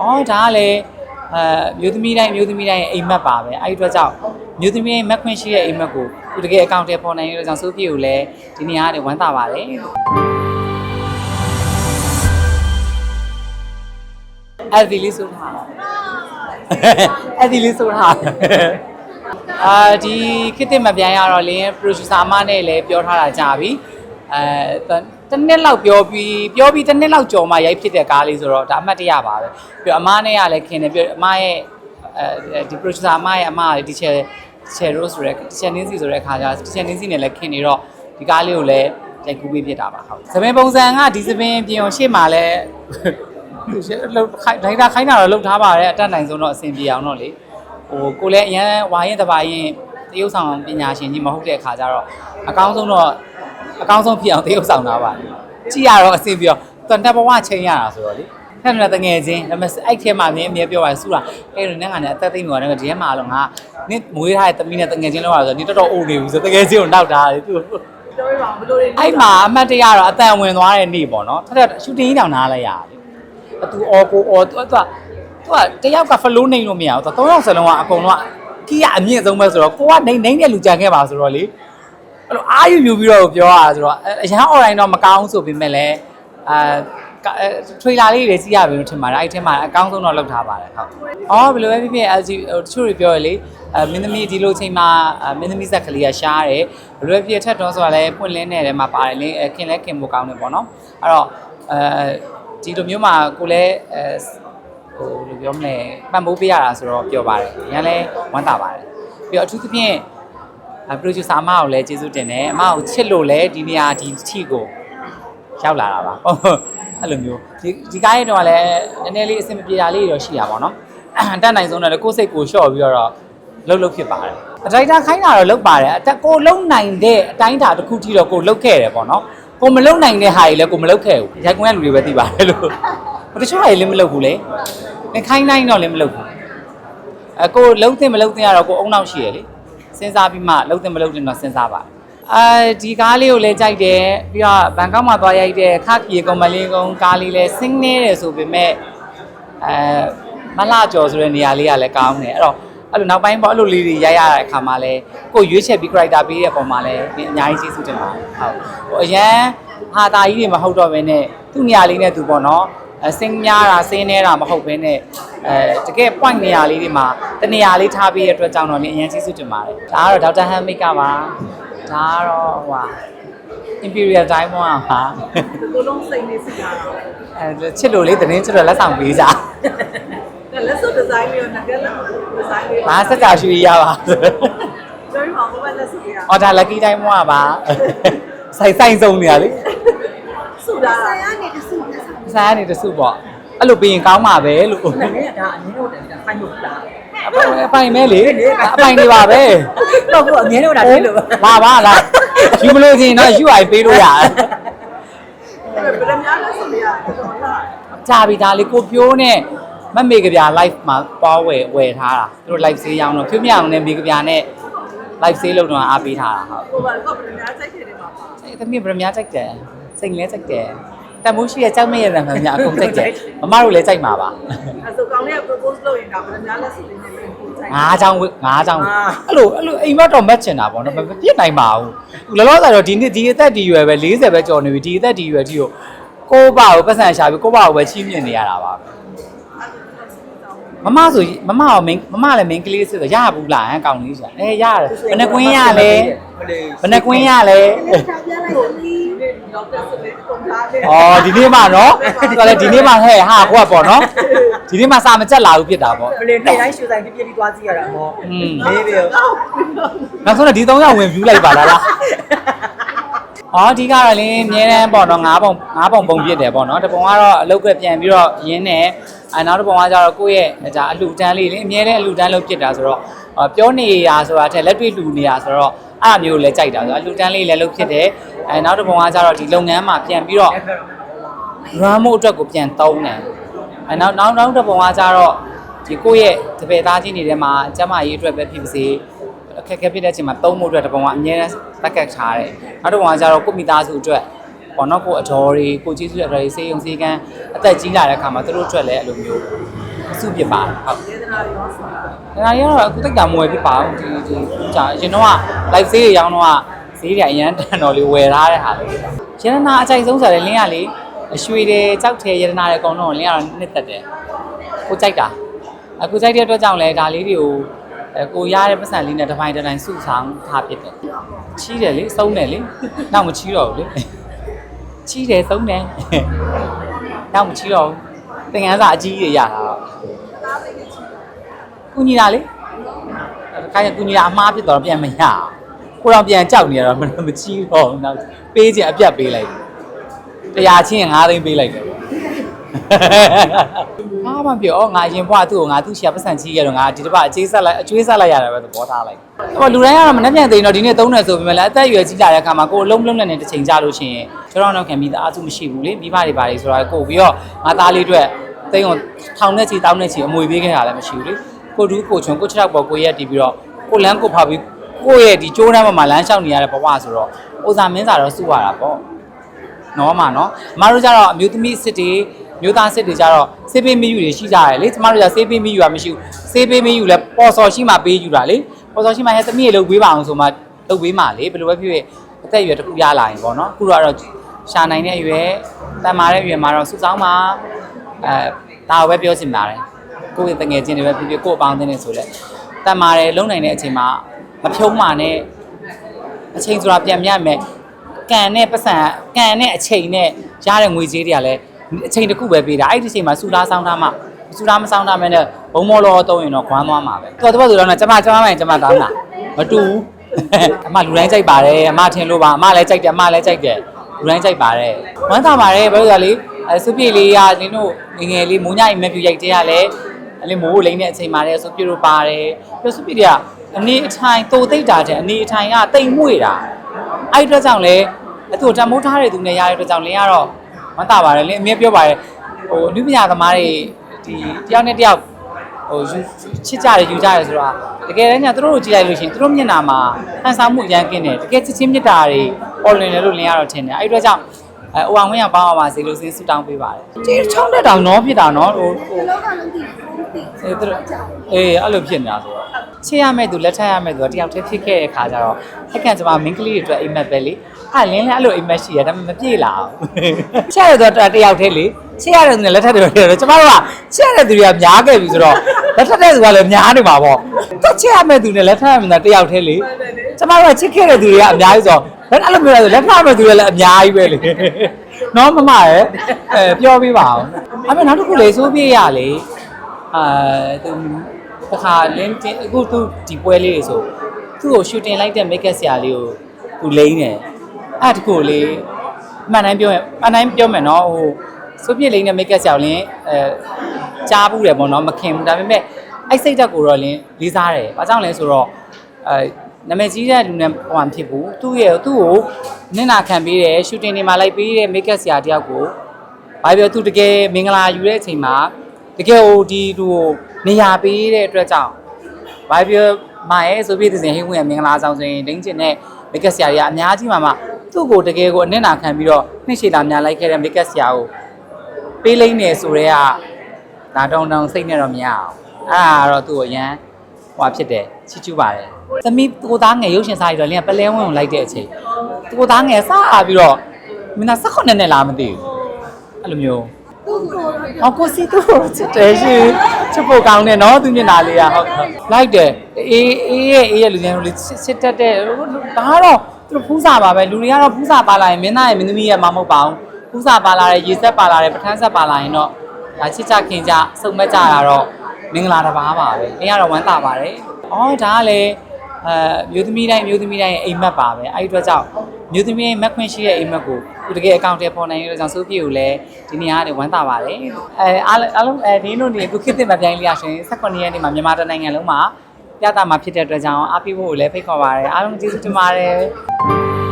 အော်ဒါကလည်းအဲမျိုးသမီးတိုင်းမျိုးသမီးတိုင်းရဲ့အိမ်မက်ပါပဲအဲ့ဒီအတွက်ကြောင့်မျိုးသမီးရဲ့မက်ခွင့်ရှိတဲ့အိမ်မက်ကိုသူတကယ်အကောင့်ထဲပေါ်နိုင်ရတဲ့ကြောင့်ဆိုးပြေကိုလည်းဒီနေရာကနေဝမ်းသာပါတယ် အဲ့ဒီလေးဆိုထားအဲ့ဒီလေးဆိုထားအာဒီခေတ်သစ်မပြန်ရတော့လင်း producer အမနဲ့လည်းပြောထားတာကြာပြီအဲ တစ်နှစ်လောက်ပြောပြီးပြောပြီးတစ်နှစ်လောက်ကြော်မှရိုက်ဖြစ်တဲ့ကားလေးဆိုတော့ဒါအမှတ်တရပါပဲပြီးတော့အမနဲ့ကလည်းခင်တယ်ပြီးတော့အမရဲ့အဲဒီ producer အမရဲ့အမကလည်းဒီချက်ချက်ရိုးဆိုရဲဒီချက်နင်းစီဆိုတဲ့အခါကျဒီချက်နင်းစီနဲ့လည်းခင်နေတော့ဒီကားလေးကိုလည်းရိုက်ကူးပေးဖြစ်တာပါဟုတ်သမင်ပုံစံကဒီသမင်ပြင်အောင်ရှေ့မှာလည်းလှုပ်ခိုင်းဒိုင်တာခိုင်းတာတော့လှုပ်ထားပါတယ်အတက်နိုင်ဆုံးတော့အဆင်ပြေအောင်တော့လေဟိုကိုလည်းအရန်ဝါရင်တပါရင်တရုပ်ဆောင်ပညာရှင်ကြီးမဟုတ်တဲ့အခါကျတော့အကောင်းဆုံးတော့ အကောင်းဆုံးဖြစ်အောင်တရုပ်ဆောင်တာပါကြည့်ရတော့အဆင်ပြေတော့တန်တက်ဘဝချိန်ရတာဆိုတော့လေဖက်နေတာတငယ်ချင်းဒါပေမဲ့အဲ့ထဲမှာမြင်အမြဲပြောပါဆူတာအဲ့လိုနဲ့ငါနဲ့အသက်သိမ်းနေတော့ဒီထဲမှာတော့ငါနင့်မွေးထားတဲ့တမီးနဲ့တငယ်ချင်းလောက်ရဆိုနင်တော်တော်အိုနေဘူးဆိုတငယ်ချင်းကိုနောက်တာလေသူပြောရပါဘယ်လိုလဲအဲ့မှာအမတ်တရတော့အတန်ဝင်သွားတဲ့နေ့ပေါ့နော်ထက်ရှူတင်ကြီးတောင်နားလိုက်ရတယ်အတူအော်ကိုအော်သူကသူကတယောက်ကဖလိုးနေလို့မရဘူးသူသုံးယောက်စလုံးကအကုန်လုံးကကီးကအမြင့်ဆုံးပဲဆိုတော့ကိုကနေနေတဲ့လူကြံခဲ့ပါဆိုတော့လေ အဲ့လိုအာယူယူပြီးတော့ပြောရတာဆိုတော့အရန် online တော့မကောင်းဆိုပေမဲ့လည်းအာထရေလာလေးတွေစီးရပြီလို့ထင်ပါတယ်အဲ့ဒီထဲမှာအကောင်းဆုံးတော့လုပ်ထားပါတယ်ဟုတ်။အော်ဘယ်လိုပဲဖြစ်ဖြစ် LG တချို့တွေပြောရလေအဲမင်းသမီးဒီလိုချိန်မှာမင်းသမီးဇက်ကလေးကရှားတယ်ဘယ်လိုပဲဖြစ်ထက်တော့ဆိုတာလည်းပွင့်လင်းနေတယ်မှာပါတယ်လေခင်လဲခင်ဖို့ကောင်းတယ်ပေါ့နော်။အဲ့တော့အဲဒီလိုမျိုးမှာကိုလည်းအဲဟိုလိုပြောမလဲပံ့ပိုးပေးရတာဆိုတော့ပြောပါတယ်။ရန်လဲဝမ်းသာပါတယ်။ပြီးတော့အထူးသဖြင့် producer အမကိုလည်းကျေးဇူးတင်တယ်အမကိုချစ်လို့လည်းဒီနေရာဒီထီကိုရောက်လာတာပါဟုတ်အဲ့လိုမျိုးဒီဒီကားရဲ့တော့လည်းနည်းနည်းလေးအဆင်မပြေတာလေးတော့ရှိတာပေါ့နော်အတက်နိုင်ဆုံးတော့ကိုယ်စိတ်ကိုလျှော့ပြီးတော့လှုပ်လှုပ်ဖြစ်ပါတယ်အတိုင်းတာခိုင်းတာတော့လှုပ်ပါတယ်အတက်ကိုလှုပ်နိုင်တဲ့အတိုင်းတာတစ်ခုထိတော့ကိုလှုပ်ခဲ့တယ်ပေါ့နော်ကိုမလှုပ်နိုင်တဲ့ဟာကြီးလည်းကိုမလှုပ်ခဲ့ဘူးရိုက်ကွင်းကလူတွေပဲသိပါတယ်လို့တချို့ဟာကြီးလည်းမလှုပ်ဘူးလေခိုင်းနိုင်တော့လည်းမလှုပ်ဘူးအကိုလှုပ်တဲ့မလှုပ်တဲ့ကတော့ကိုအုံနောက်ရှိရလေ စဉ်းစားပြီးမှလှုပ်တယ်မလှုပ်တယ်တော့စဉ်းစားပါအဲဒီကားလေးကိုလည်းကြိုက်တယ်ပြီးတော့ဘန်ကောက်မှာသွားရိုက်တဲ့ခါပြေကုံမလေးကုံကားလေးလည်းဆင်းနေတယ်ဆိုပေမဲ့အဲမလှကျော်ဆိုတဲ့နေရာလေးကလည်းကောင်းတယ်အဲ့တော့အဲ့လိုနောက်ပိုင်းပေါ့အဲ့လိုလေးတွေရိုက်ရတဲ့အခါမှာလဲကိုရွေးချက်ပြီး character ပေးတဲ့ပုံမှာလဲအများကြီးကျေးဇူးတင်ပါတယ်ဟုတ်ဟိုအရန်ဟာတာကြီးတွေမဟုတ်တော့ဘဲနဲ့သူ့နေရာလေးနဲ့သူပေါ့နော်အ စင်းများတာစင်းနေတာမဟုတ်ဘဲနဲ့အဲတကယ် point နေရာလေးတွေမှာတနေရာလေးထားပေးတဲ့အတွက်ကြောင့်တော့လည်းအရင်ကျေးဇူးတင်ပါတယ်ဒါကတော့ဒေါက်တာဟန်မိတ်ကပါဒါကတော့ဟိုဟာ Imperial Diamond ပါကိုလုံးစိတ်နေစီတာတော့အဲချစ်လို့လေးသတင်းချစ်တော့လက်ဆောင်ပေးကြလက်စွပ်ဒီဇိုင်းမျိုးနဲ့ကလက်ဒီဇိုင်းမျိုးဘာစက်ကြရွှေရပါပြောရမှာဘယ်လက်စွပ်ပြရအော်ဒါ lucky diamond ပါဆိုင်ဆိုင်ဆုံးနေရလေဆူတာဆိုင်ကနေတ စုလက်ဆောင်စားနေတစုပေါ့အဲ့လိုပြီးရင်ကောင်းပါပဲလို့နည်းနည်းဒါအငင်းတို့တယ်ဒါဖိုင်လို့လားအပိုင်အပိုင်မဲလေအပိုင်နေပါပဲတော့ဘူးအငင်းတို့ဒါတွေ့လို့လာပါလာယူမလို့ချင်းတော့ UI ပေးလို့ရတယ်ဘယ်များလက်စွပ်ပြရတော့လားကြာပြီဒါလေးကိုပြိုးနဲ့မမေကဗျာ live မှာပွားဝယ်ဝယ်ထားတာသူတို့ live ဆေးရောင်းတော့ဖြိုးမြအောင်နဲ့မေကဗျာနဲ့ live ဆေးလုပ်တော့အားပေးထားတာဟုတ်ဟိုဘာကောဘယ်များစိတ်ထဲမှာပါအဲ့သမီးဗရမ ्या ကြိုက်တယ်စိတ်လဲကြိုက်တယ် တမိုးရှိရဲ့ကြောက်မဲ့ရဲ့ဗရမ ्या အကုန်ကြိုက်တယ်မမတို့လည်းကြိုက်မှာပါအဲဆိုကောင်းလေးက propose လုပ်ရင်ဒါဘယ်များလက်စွပ်လေးနဲ့ပြန်ပို့ဆိုင်ငါးချောင်းဝငါးချောင်းအာအဲ့လိုအဲ့လိုအိမ်မက်တော့မက်ချင်တာပေါ့နော်မပြစ်နိုင်ပါဘူးလောလောဆယ်တော့ဒီနေ့ဒီအသက်ဒီရွယ်ပဲ40ပဲကျော်နေပြီဒီအသက်ဒီရွယ်တီကိုကိုယ့်ဘာကိုပတ်စံရှာပြီးကိုယ့်ဘာကိုပဲချီးမြှင့်နေရတာပါမမဆိုမမရောမင်းမမလည်းမင်းကလေးဆိုတော့ရဘူးလားဟမ်ကောင်းလေးရှာအဲရတယ်ဘယ်နှကွင်းရလဲဘယ်နှကွင်းရလဲထားပြလိုက်သမီးဒီ တော့တက်စွပ်လေးပုံထားလေးအော်ဒီနေ့မှနော်ဆိုတော့လေဒီနေ့မှဟဲ့ဟာကိုကပေါ့နော်ဒီနေ့မှစာမကြက်လာဘူးဖြစ်တာပေါ့ဘယ်လိုနေ့တိုင်းရှူဆိုင်ပြပြပြီးသွားကြည့်ရတာမောอืมလေးပြီးတော့နောက်ဆုံးတော့ဒီ၃ယောက်ဝင် view လိုက်ပါလားလားအော်ဒီကတော့လေအများတန်းပေါ့နော်၅ပုံ၅ပုံပုံပြစ်တယ်ပေါ့နော်တပုံကတော့အလုတ်ကပြန်ပြီးတော့ရင်းတယ်အဲနောက်တစ်ပုံကကျတော့ကိုယ့်ရဲ့ဒါအလှူတန်းလေးလေအများတန်းအလှူတန်းလုပ်ပြစ်တာဆိုတော့အော်ပြောနေရဆိုတာထက်လက်တွေ့လှူနေရဆိုတော့ အဲ့အမျိုးလည်းကြိုက်တာဆိုတော့အလှူတန်းလေးလည်းလုပ်ဖြစ်တယ်အဲနောက်တစ်ပုံကကျတော့ဒီလုပ်ငန်းမှာပြန်ပြီးတော့ run မှုအတွက်ကိုပြန်သုံးတယ်အဲနောက်နောက်နောက်တစ်ပုံကကျတော့ဒီကိုယ့်ရဲ့တပည့်သားချင်းတွေထဲမှာကျမရေးအတွက်ပဲဖြစ်ပါစေအခက်အခဲဖြစ်တဲ့အချိန်မှာသုံးမှုအတွက်တစ်ပုံကအများနဲ့တက်ကတ်ထားတယ်နောက်တစ်ပုံကကျတော့ကိုယ့်မိသားစုအတွက်ပေါ့နော်ကိုယ့်အတော်တွေကိုကျေးဇူးရတဲ့ဆေးရုံဆေးကန်းအသက်ကြီးလာတဲ့အခါမှာသူတို့အတွက်လည်းအဲ့လိုမျိုး အစုဖြစ်ပါတယ်ဟုတ်ဒေသနာတွေရောဆိုတာဒါကြီးကတော့အခုတိတ်တာမွယ်ဖြစ်ပါဘူးဒီဒီကြာရင်တော့ live ဈေးတွေရောင်းတော့ဈေးတွေအရန်တန်တော်လေးဝယ်ထားတဲ့ဟာလေးရတနာအကြိုက်ဆုံးဆိုတယ်လင်းကလေအရွှေတွေကြောက်တယ်ရတနာတွေအကုန်လုံးလင်းကတော့နှစ်သက်တယ်ကိုကြိုက်တာအခုကြိုက်တဲ့အတွက်ကြောင့်လဲဒါလေးတွေကိုအဲကိုရတဲ့ပတ်စံလေးနဲ့တစ်ပိုင်းတစ်တိုင်းစုဆောင်ထားဖြစ်တယ်ချီးတယ်လေစုံးတယ်လေနောက်မချီးတော့ဘူးလေချီးတယ်စုံးတယ်နောက်မချီးတော့ဘူးသင်္ကန်းစာအကြီးကြီးရတာတော့ ကုညီတာလေခိုင်းကူညီတာအမှားဖြစ်တော့ပြန်မရအောင်ကိုတော့ပြန်ကြောက်နေရတော့မမချီးတော့ဘူးနောက်ပေးခြင်းအပြတ်ပေးလိုက်တယ်တရားချင်း5သိန်းပေးလိုက်တယ်ငါမှပြောငါရင်ဘွားသူ့ကိုငါသူ့ရှာပတ်စံချီးရတော့ငါဒီတစ်ပတ်အကျေးဆက်လိုက်အကျွေးဆက်လိုက်ရတယ်ပဲသဘောထားလိုက်ဟိုလူတိုင်းကတော့မနှက်ပြန်သိရင်တော့ဒီနေ့သုံးတယ်ဆိုပေမဲ့လည်းအသက်အရွယ်ကြီးလာတဲ့အခါမှာကိုယ်အလုံးလုံးနဲ့နဲ့တစ်ချိန်ကြလို့ရှိရင်ကျွန်တော်တော့ခံပြီးသားအစုမရှိဘူးလေမိဘတွေပါလေဆိုတော့ကိုပြီးတော့ငါသားလေးအတွက်သိန်းကိုထောင်နဲ့ချီတောင်းနဲ့ချီအမွေပေးခဲ့တာလည်းမရှိဘူးလေ ကိုတူးကိုချွန်ကိုချောက်ပေါ်ကိုရက်တီးပြီးတော့ကိုလန်းကိုဖာပြီးကိုယ့်ရဲ့ဒီကျိုးနှမ်းပေါ်မှာလမ်းလျှောက်နေရတဲ့ဘဝဆိုတော့ဥစားမင်းစာတော့စုရတာပေါ့နော်မှာနော်အမတို့ကျတော့အမျိုးသမီးစစ်တွေမျိုးသားစစ်တွေကျတော့စေးပေးမီယူတွေရှိကြတယ်လေကျမတို့ကျစေးပေးမီယူကမရှိဘူးစေးပေးမီယူလဲပေါ်စော်ရှိမှပေးယူတာလေပေါ်စော်ရှိမှဟဲ့သမီးရေလုပ်ပေးပါအောင်ဆိုမှလုပ်ပေးမှလေဘယ်လိုပဲဖြစ်ဖြစ်အသက်အရွယ်တစ်ခုရလာရင်ပေါ့နော်အခုတော့တော့ရှာနိုင်တဲ့အရွယ်တန်မာတဲ့အရွယ်မှာတော့စုဆောင်းမှာအဲဒါကိုပဲပြောချင်ပါတယ် ကိုယ့်ရဲ့တငယ်ချင်းတွေပဲဖြစ်ဖြစ်ကိုယ့်အပေါင်းအသင်းတွေဆိုလဲတန်မာတယ်လုံနိုင်တဲ့အချိန်မှာမဖြုံးမှနဲ့အချိန်ဆိုတာပြန်မြတ်မယ်ကန်နဲ့ပတ်စံကန်နဲ့အချိန်နဲ့ရတဲ့ငွေကြေးတွေကလည်းအချိန်တစ်ခုပဲပေးတာအဲ့ဒီအချိန်မှာစူလားဆောင်းထားမှစူလားမဆောင်းထားမဲနဲ့ဘုံမော်လောတုံးရင်တော့ခွမ်းသွားမှာပဲတော်တော်ဆိုတော့ကျမကျမမိုင်ကျမတောင်းတာမတူဘူးအမလူတိုင်းကြိုက်ပါတယ်အမထင်လို့ပါအမလည်းကြိုက်တယ်အမလည်းကြိုက်တယ်လူတိုင်းကြိုက်ပါတယ်ဝမ်းသာပါတယ်ဘာလို့လဲလေအဲစုပြေလေးကနင်တို့ငငယ်လေးမိုးညအိမ်မက်ပြူရိုက်တဲ့ကလည်း အဲ့လေမိုးကိုလိမ့်တဲ့အချိန်မှာလည်းစုပြေတို့ပါတယ်ပြီးစုပြေတွေကအနေအထိုင်တိုသိမ့်တာတဲ့အနေအထိုင်ကတိမ်မွေ့တာအဲ့ဒီအတွက်ကြောင့်လည်းအတူတမိုးထားတဲ့သူနဲ့ရတဲ့အတွက်ကြောင့်လင်းကတော့မတပါတယ်လင်းအမြဲပြောပါတယ်ဟိုအနုပညာသမားတွေဒီတယောက်နဲ့တယောက်ဟိုယူချစ်ကြတယ်ယူကြတယ်ဆိုတာတကယ်တမ်းကျသူတို့ကိုကြည့်လိုက်လို့ရှိရင်သူတို့မျက်နှာမှာဟန်ဆောင်မှုအရန်ကင်းတယ်တကယ်ချစ်ချင်းမြတ်တာတွေပေါ်လွင်တယ်လို့လင်းကတော့ထင်တယ်အဲ့ဒီအတွက်ကြောင့် အဲအိုအောင်ဝင်းကပေါင်းအောင်ပါစေလို့စင်းဆူတောင်းပေးပါတယ်ကျေးချောင်းတဲ့တောင်နော်ဖြစ်တာနော်ဟိုဟိုလောကလုံးတည်ဖုန်းတည်အဲသူတို့အေးအဲ့လိုဖြစ်နေတာဆိုတော့ချစ်ရမယ့်သူလက်ထပ်ရမယ့်သူကတယောက်တည်းဖြစ်ခဲ့တဲ့ခါကျတော့အကန့်ကျမမင်းကလေးတွေအတွက်အိမ်မက်ပဲလေအဲ့လင်းလည်းအဲ့လိုအိမ်မက်ရှိရဒါပေမဲ့မပြေလာဘူးချစ်ရတဲ့သူကတယောက်တည်းလေချစ်ရတဲ့သူနဲ့လက်ထပ်တယ်ပဲတော့ကျမတို့ကချစ်ရတဲ့သူတွေကများခဲ့ပြီဆိုတော့လက်ထပ်တဲ့သူကလည်းများနေမှာပေါ့သူချစ်ရမယ့်သူနဲ့လက်ထပ်ရမယ့်သူတယောက်တည်းလေကျမတို့ကချစ်ခဲ့တဲ့သူတွေကအများကြီးဆိုတော့ အဲ့လိုမျိုးလဲလက်ထပ်ရမယ့်သူတွေလည်းအများကြီးပဲလေနော်မမရဲ့အဲပြောပြပါအောင်အဲ့မဲ့နောက်တစ်ခုလေစိုးပြေးရလေအာသူတစ်ခါလင်းတင်အခုသူဒီပွဲလေးတွေဆိုသူ့ကိုရှူတင်လိုက်တဲ့ make up ဆရာလေးကိုသူလိမ့်တယ်အဲ့တကူလေးအမှန်တိုင်းပြောရင်အမှန်တိုင်းပြောမယ်နော်ဟိုစုပြစ်လိမ့်တဲ့ make up ဆရာကိုလင်းအဲကြားဘူးတယ်ပေါ့နော်မခင်ဘူးဒါပေမဲ့အဲ့စိတ်ဓာတ်ကိုတော့လင်းလေးစားတယ်ဘာကြောင့်လဲဆိုတော့အဲ နာမည်ကြီးတဲ့လူနဲ့ဟိုမှဖြစ်ဘူးသူ့ရဲ့သူ့ကိုနင့်နာခံပေးတယ်ရှူတင်တွေမှာလိုက်ပေးတဲ့ make up ဆရာတယောက်ကိုဘာပြောသူတကယ်မင်္ဂလာယူတဲ့အချိန်မှာတကယ်ဟိုဒီသူကိုနေရာပေးတဲ့အတွက်ကြောင့်ဘာပြောမရဲ့ဆိုပြီးသူစဉ်ဟိဝင်မင်္ဂလာဆောင်ဆိုရင်ဒင်းကျင်တဲ့မိတ်ကဆရာကြီးကအများကြီးမှမှသူ့ကိုတကယ်ကိုအနစ်နာခံပြီးတော့နှိမ့်ရှည်တာများလိုက်ခဲ့တဲ့မိတ်ကဆရာကိုပေးလိမ့်နေဆိုတော့ကဒါတောင်းတောင်းစိတ်နဲ့တော့မရအောင်အဲ့ဒါကတော့သူ့ကိုရမ်း ဟွာဖြစ်တယ်ချစ်ကျူးပါတယ်သမီးကိုသားငယ်ရုပ်ရှင်စားရတော့လင်းကပလဲဝင်းကိုလိုက်တဲ့အချိန်ကိုသားငယ်စားပြီးတော့မင်းက16နှစ်နဲ့လားမသိဘူးအဲ့လိုမျိုးသူ့ကို။အော်ကိုစီသူ့ကိုချစ်တယ်ရှင်။ချစ်ဖို့ကောင်းတယ်နော်သူမျက်နှာလေးကဟုတ်ဟုတ်။လိုက်တယ်။အေးအေးရဲ့အေးရဲ့လူငယ်တို့လေးချစ်တတ်တဲ့ဒါကတော့သူတို့ဖူးစာပါပဲလူတွေကတော့ဖူးစာပါလာရင်မင်းသားရဲ့မင်းသမီးရဲ့မမဟုတ်ပါဘူး။ဖူးစာပါလာတဲ့ရေဆက်ပါလာတဲ့ပထန်းဆက်ပါလာရင်တော့ဒါချစ်ကြခင်ကြစုံမက်ကြတာတော့ မင်္ဂလာတစ်ပါးပါပဲ။အင်းကတော့ဝမ်းသာပါတယ်။အော်ဒါကလည်းအဲမျိုးသမီးတိုင်းမျိုးသမီးတိုင်းရဲ့အိမ်မက်ပါပဲ။အဲဒီအတွက်ကြောင့်မျိုးသမီးရဲ့မက်ခွင့်ရှိတဲ့အိမ်မက်ကိုသူတကယ်အကောင့်ထဲပေါ်နိုင်ရတဲ့ကြောင့်စိုးပြေကိုလည်းဒီနေရာကနေဝမ်းသာပါတယ်။အဲအားလုံးအားလုံးအဲဒီတို့နေအခုခေတ်သစ်မပြိုင်လေးရရှင်18ရက်နေ့မှာမြန်မာတိုင်းနိုင်ငံလုံးမှာပြသမှာဖြစ်တဲ့အတွက်ကြောင့်အားပေးဖို့ကိုလည်းဖိတ်ခေါ်ပါတယ်။အားလုံးကျေးဇူးတင်ပါတယ်။